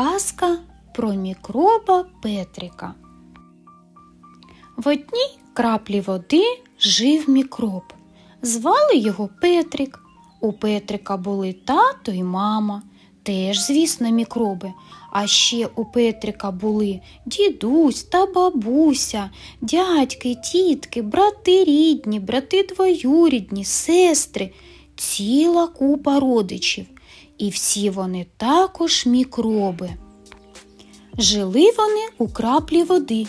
Казка про мікроба Петрика. В одній краплі води жив мікроб. Звали його Петрик. У Петрика були тато і мама, теж, звісно, мікроби. А ще у Петрика були дідусь та бабуся, дядьки, тітки, брати рідні, брати двоюрідні, сестри, ціла купа родичів. І всі вони також мікроби. Жили вони у краплі води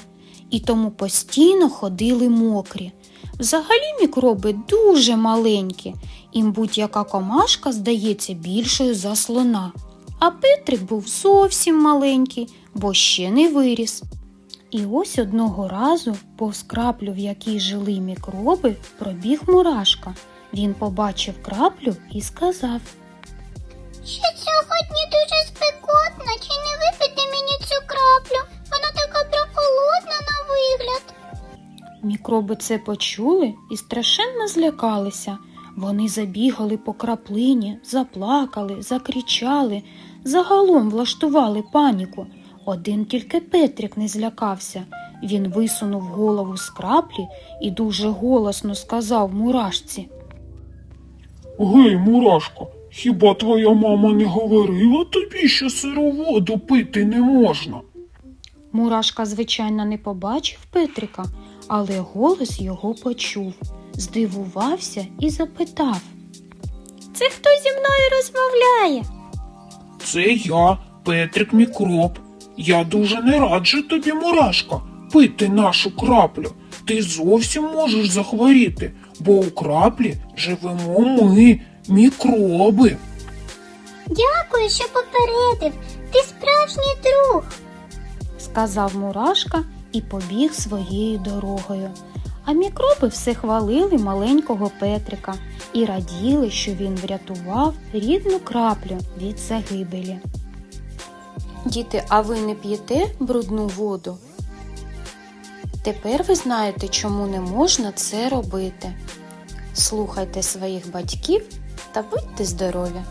і тому постійно ходили мокрі. Взагалі мікроби дуже маленькі, їм будь-яка комашка здається більшою за слона. А Петрик був зовсім маленький, бо ще не виріс. І ось одного разу повз краплю, в якій жили мікроби, пробіг мурашка. Він побачив краплю і сказав дуже спекотно, чи не випити мені цю краплю? Вона така прохолодна на вигляд. Мікроби це почули і страшенно злякалися. Вони забігали по краплині, заплакали, закричали, загалом влаштували паніку. Один тільки Петрик не злякався. Він висунув голову з краплі і дуже голосно сказав мурашці. Гей, мурашко, хіба твоя мама не говорила тобі, що сиру воду пити не можна? Мурашка, звичайно, не побачив Петрика, але голос його почув, здивувався і запитав. Це хто зі мною розмовляє? Це я, Петрик Мікроб. Я дуже не раджу тобі, мурашка, пити нашу краплю. Ти зовсім можеш захворіти, бо у краплі живемо ми, мікроби. Дякую, що попередив. Ти справжній друг. сказав Мурашка і побіг своєю дорогою. А мікроби все хвалили маленького Петрика і раділи, що він врятував рідну краплю від загибелі. Діти, а ви не п'єте брудну воду? Тепер ви знаєте, чому не можна це робити. Слухайте своїх батьків та будьте здорові!